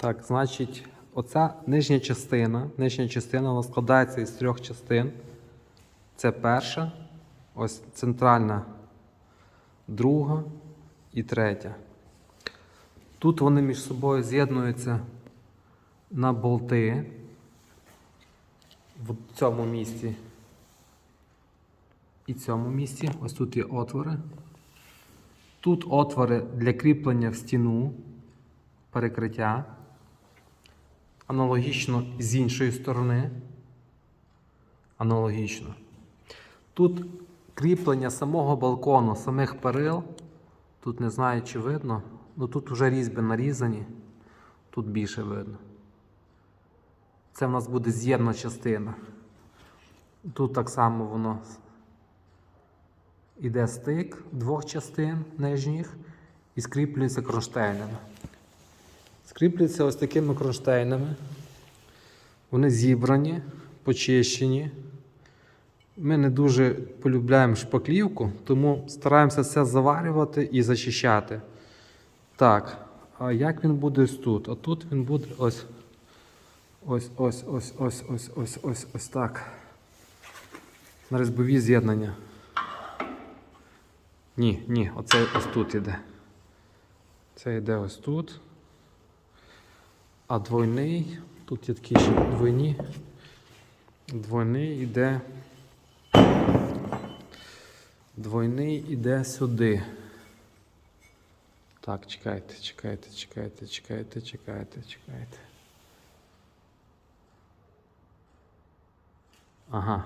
Так, значить, оця нижня частина. Нижня частина вона складається із трьох частин. Це перша, ось центральна, друга і третя. Тут вони між собою з'єднуються на болти в цьому місці і цьому місці. Ось тут є отвори. Тут отвори для кріплення в стіну, перекриття. Аналогічно з іншої сторони. Аналогічно. Тут кріплення самого балкону, самих перил. Тут не знаю, чи видно. Ну тут вже різьби нарізані. Тут більше видно. Це в нас буде з'ємна частина. Тут так само воно іде стик двох частин нижніх і скріплюється кронштейнами. Скріплюється ось такими кронштейнами. Вони зібрані, почищені. Ми не дуже полюбляємо шпаклівку, тому стараємося все заварювати і зачищати. Так, а як він буде ось тут? А тут він буде ось. Ось, ось, ось, ось, ось, ось, ось, ось так. На різьбові з'єднання. Ні, ні, оце ось тут іде. Це йде ось тут. А двойний, тут є такі ще двойні. Двойний іде. Двойний іде сюди. Так, чекайте, чекайте, чекайте, чекайте, чекайте, чекайте. Ага.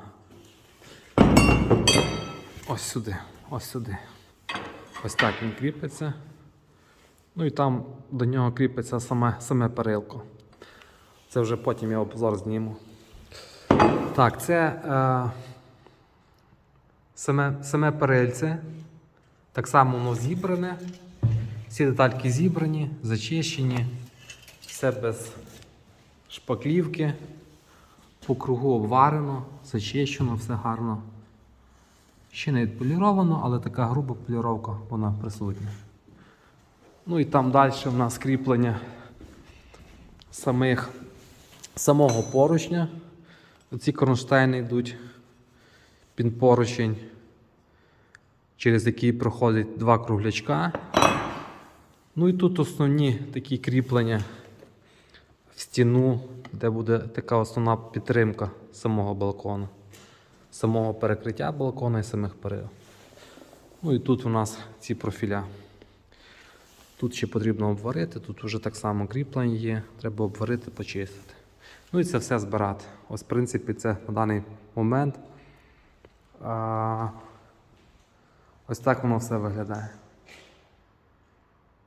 Ось сюди, ось сюди. Ось так він кріпиться. Ну і там до нього кріпиться саме, саме перилко. Це вже потім я обзор зніму. Так, це е, саме, саме перильце. Так само воно зібране. Всі детальки зібрані, зачищені. Все без шпаклівки. По кругу обварено, зачищено, все гарно. Ще не відполіровано, але така груба поліровка вона присутня. Ну і там далі в нас кріплення самих, самого поручня. Оці кронштейни йдуть під поручень, через який проходить два круглячка. Ну і тут основні такі кріплення в стіну, де буде така основна підтримка самого балкону, самого перекриття балкона і самих перил. Ну і тут у нас ці профіля. Тут ще потрібно обварити, тут вже так само кріплення є, треба обварити, почистити. Ну і це все збирати. Ось, в принципі, це на даний момент. А, ось так воно все виглядає.